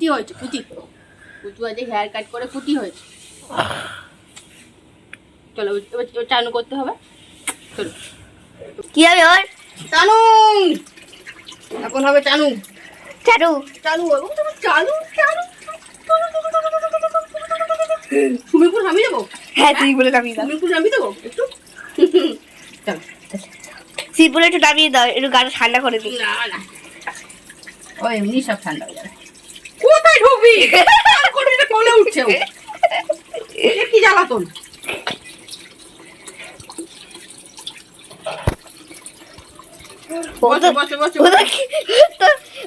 কুতি হয়েছে কুতি কুতু আজকে হেয়ার কাট করে কুতি হয়েছে। চলো চানু করতে হবে। চলো। কি হবে ওর? চানু! এখন হবে চানু। চারু চালু হবে চালু চালু সুইমিং পুল নামিয়ে দেবো? হ্যাঁ তুই বলে নামিয়ে দাও। পুল নামিয়ে দেবো? একটু? চলো। সিম্পল একটু নামিয়ে দাও একটু গাটা ঠান্ডা করে দিই না না। ও এমনি সব ঠান্ডা হয়ে যাবে। আর করবি না কোলে উঠছে কি জ্বালাতন?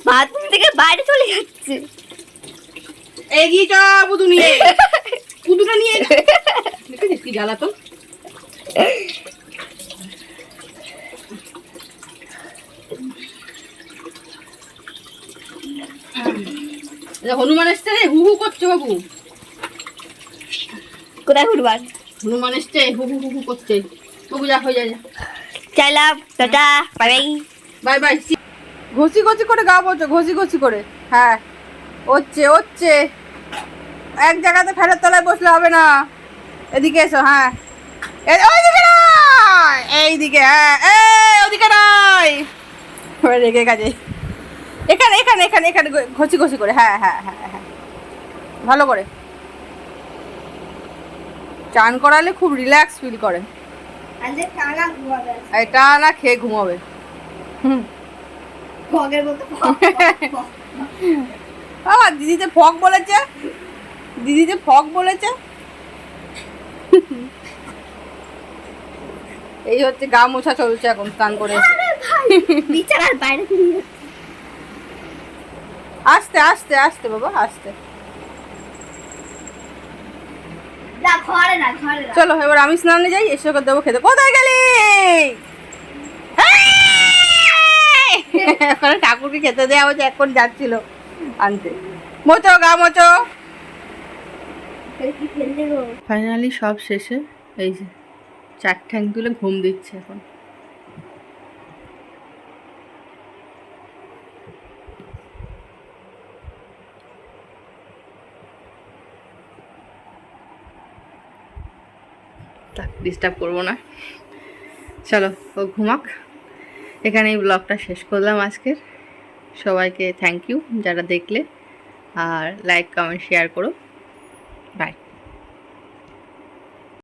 বাথরুম থেকে বাইরে চলে যাচ্ছে। এগিয়ে চ বুদু নিয়ে। বুদুটা নিয়ে কি জ্বালাতন? হনুমান এসছে রে হু হু করছে বাবু। কোথায় ফুটবল হনুমান এসছে হু হু হু হু করছে। বাবু যা হয়ে যা যা। চাইলাম টাটা বাই বাই বাই ঘষি ঘষি করে গা বলছো ঘষি ঘষি করে। হ্যাঁ হচ্ছে হচ্ছে। এক জায়গাতে ফেরার তলায় বসলে হবে না। এদিকে এসো হ্যাঁ। ওইদিকে নয়! এইদিকে হ্যাঁ এই ওদিকে নয়! রেগে গেছে। এখানে এখানে এখানে এখানে ঘষি ঘষি করে হ্যাঁ হ্যাঁ হ্যাঁ হ্যাঁ। ভালো করে। চান করালে খুব রিল্যাক্স ফিল করে এটা না খেয়ে ঘুমাবে। হুম। বাবা দিদি যে ফক বলেছে দিদি যে ফক বলেছে? এই হচ্ছে গা মোছা চলছে এখন স্নান করে। বিছানার বাইরে আস্তে আস্তে আস্তে বাবা আস্তে। চলো এবার আমি স্নানে যাই এসে ওকে দেবো খেতে। কোথায় গেলি? ওখানে ঠাকুরকে খেতে দেওয়া হচ্ছে এখন যাচ্ছিল। আনতে। মোচো গা মোচো। ফাইনালি সব শেষে এই যে চার ঠ্যাং তুলে ঘুম দিচ্ছে এখন। ডিস্টার্ব করব না। চলো, ও ঘুমাক। এই ব্লগটা শেষ করলাম আজকের। সবাইকে থ্যাংক ইউ যারা দেখলে। আর লাইক কমেন্ট শেয়ার করো। বাই